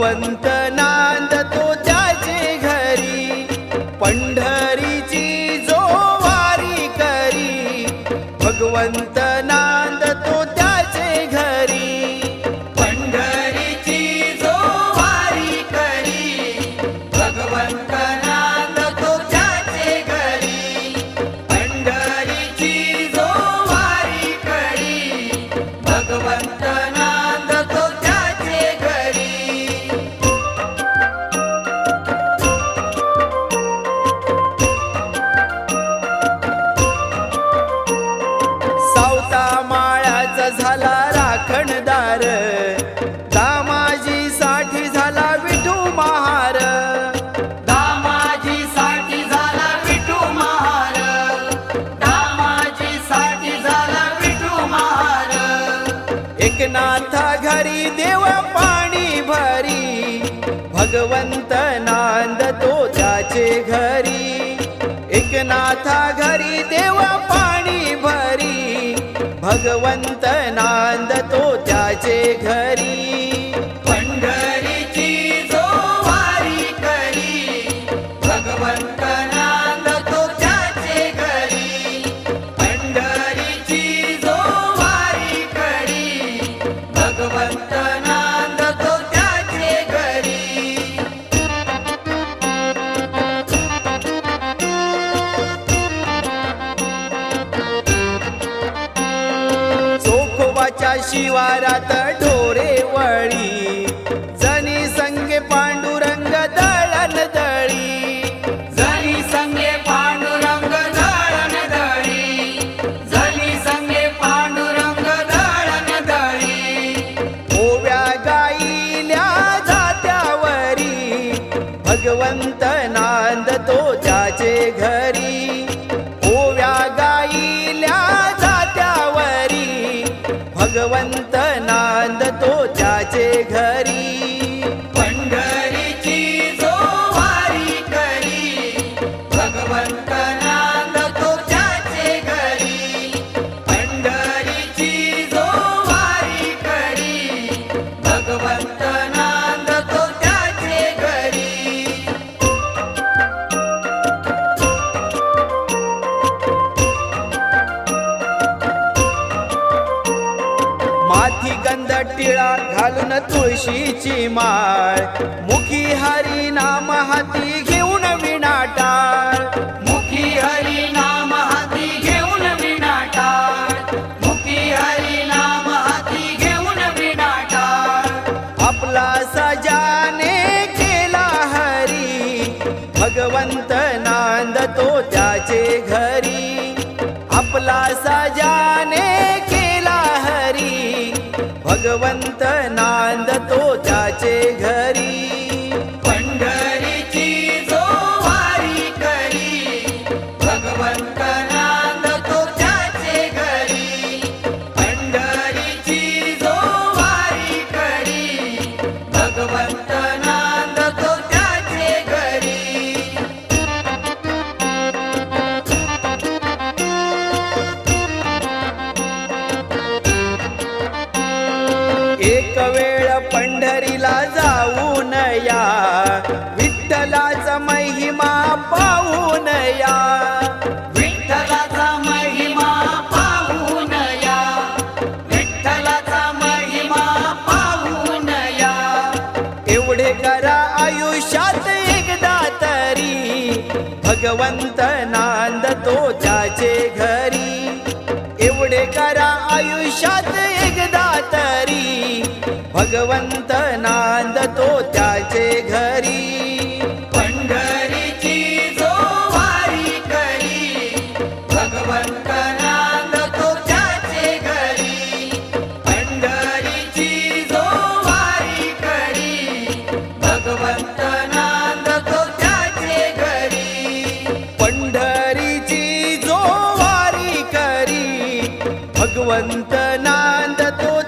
भगवंत नांद तो त्याचे घरी. पंढरीची जो वारी करी. भगवंत झाला राखणदार दामाजी साठी झाला विठू महार. दामाजी साठी झाला विठू महार. दामाजी साठी झाला विठू महार. एकनाथा घरी देव पाणी भरी. भगवंत नांद तो त्याचे घरी. एकनाथा घरी देव पाणी भगवंत नांद चोखोबाच्या शिवारात ढोरे वळी जनी संगे पांडुरंग दळण दळी. जनी संगे पांडुरंग दळण दळी जनी संगे पांडुरंग दळण दळी. ओव्या गाईल्या जात्यावरी भगवंत भगवंत त्याचे घरी. माथी गंध टिळा घालून तुळशीची माळ. मुखी हरी नाम हाती घेऊन विनाटा भगवंत नांद तो त्याचे घरी. जाऊन या विठ्ठलाचा महिमा पाहून या विठ्ठलाचा महिमा पाहून या विठ्ठलाचा महिमा पाहून या एवढे करा आयुष्यात एकदा तरी. भगवंत नांद तो त्याचे घरी. एवढे करा आयुष्यात एकदा तरी. भगवंत नांद तो त्याचे घरी. पंढरीची जो वारी करी. भगवंत नांद तो त्याचे घरी. पंढरीची जो वारी करी. भगवंत नांद तो त्याचे घरी. पंढरीची जो वारी करी. भगवंत नांद तो